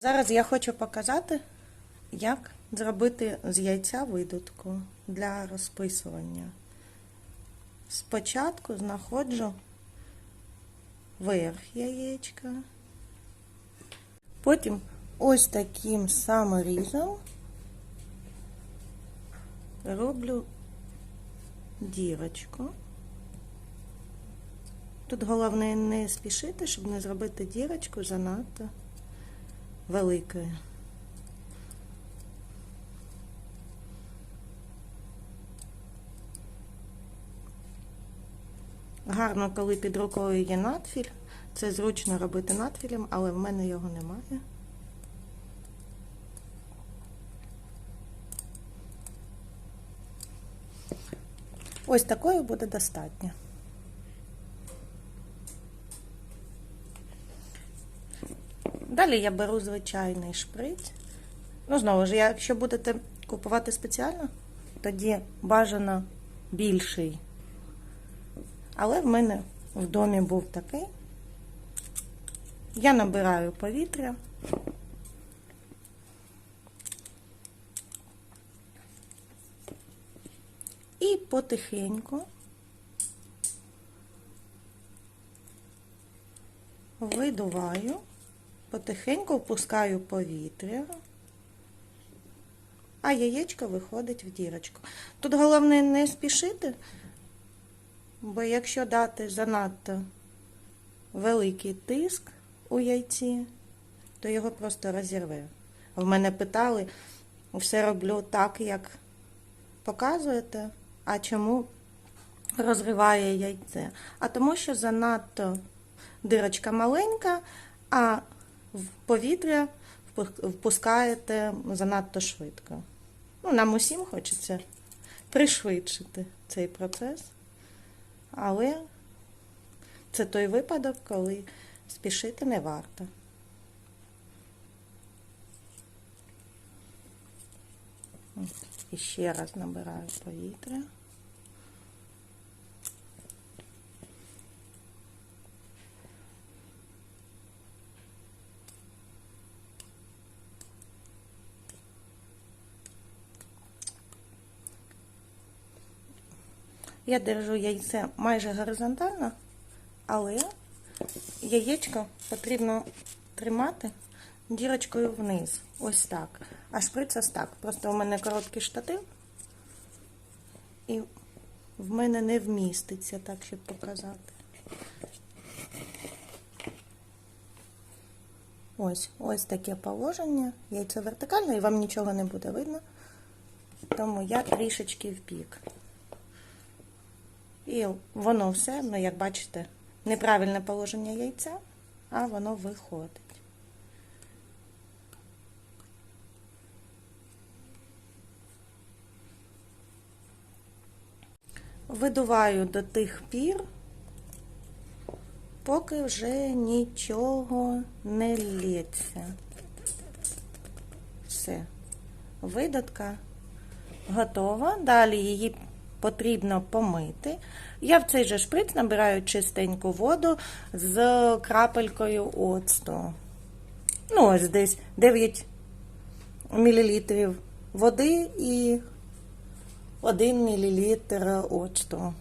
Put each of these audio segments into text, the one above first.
Зараз я хочу показати, як зробити з яйця видутку для розписування. Спочатку знаходжу верх яєчка, потім ось таким саморізом роблю дірочку. Тут головне не спішити, щоб не зробити дірочку занадто великою. Гарно, коли під рукою є надфіль. Це зручно робити надфілем, але в мене його немає. Ось такої буде достатньо. Далі я беру звичайний шприц. Ну, знову ж, якщо будете купувати спеціально, тоді бажано більший. Але в мене в домі був такий. Я набираю повітря. І потихеньку видуваю, потихеньку впускаю повітря, а яєчко виходить в дірочку. Тут головне не спішити, бо якщо дати занадто великий тиск у яйці, то його просто розірве. В мене питали, все роблю так, як показуєте, а чому розриває яйце? А тому, що занадто дирочка маленька, а в повітря впускаєте занадто швидко. Ну, нам усім хочеться пришвидшити цей процес, але це той випадок, коли спішити не варто. І ще раз набираю повітря. Я держу яйце майже горизонтально, але яєчко потрібно тримати дірочкою вниз. Ось так. А шприц ось так. Просто у мене короткий штатив, і в мене не вміститься, так, щоб показати. Ось, ось таке положення. Яйце вертикальне, і вам нічого не буде видно. Тому я трішечки вбік. І воно все, ну, як бачите, неправильне положення яйця, а воно виходить. Видуваю до тих пір, поки вже нічого не лється. Все. Видатка готова. Далі її потрібно помити. Я в цей же шприц набираю чистеньку воду з крапелькою оцту. Ну, ось десь 9 мл води і 1 мл оцту.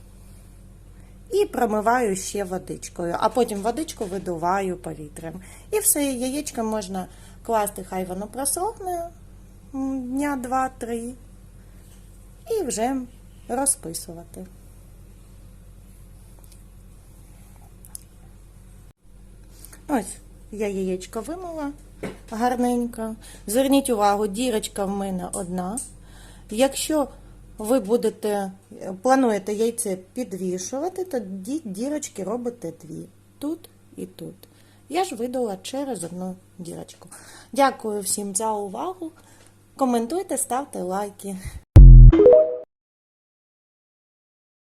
І промиваю ще водичкою, а потім водичку видуваю повітрям. І все, яєчко можна класти, хай воно просохне дня 2-3. І вже розписувати. Ось, я яєчко вимила гарненько. Зверніть увагу, дірочка в мене одна. Якщо ви будете, плануєте яйце підвішувати, тоді дірочки робите дві. Тут і тут. Я ж видала через одну дірочку. Дякую всім за увагу. Коментуйте, ставте лайки.